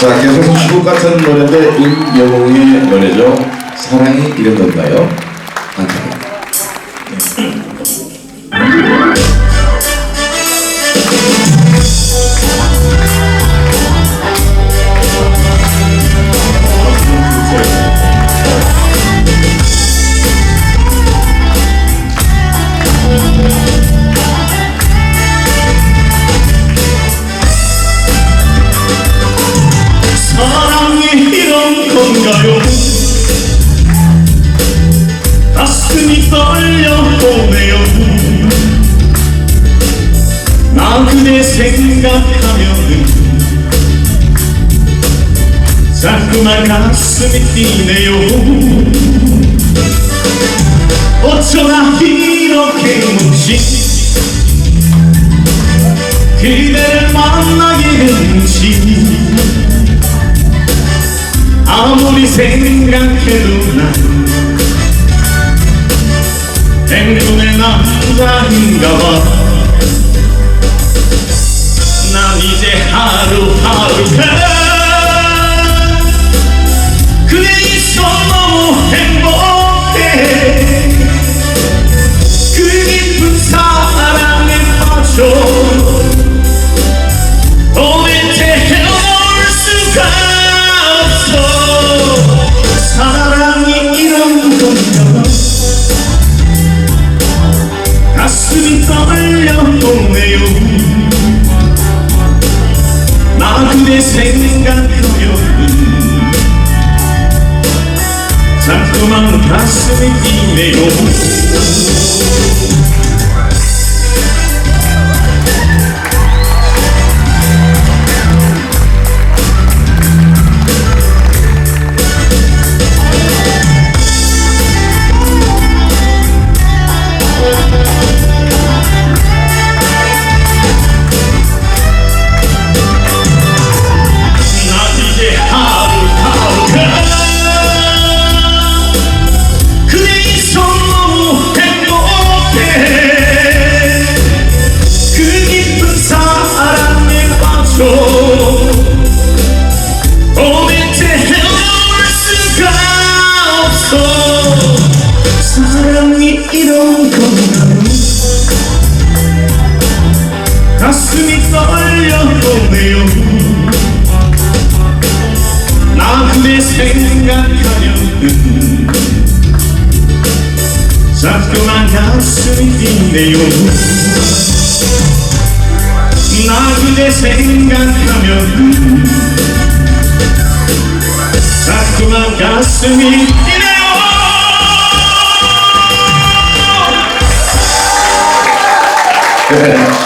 자, 계속 주국 같은 노래인데 임영웅의 노래죠. 사랑이 이런 건가요? 건가요? 가슴이 떨려오네요 나 그대 생각하면은 자꾸만 가슴이 뛰네요 어쩌다 이렇게 문지 그대를 만나게 된지 생각해도 난 행운의 남자인가 봐 자꾸만 가슴이 뛰네요 사랑이 이런 건가요 가슴이 떨려오네요. 나 그대 생각하면 자꾸만 가슴이 뛰네요. 나 그대 생각하면 자꾸만 가슴이 뛰네 요 네.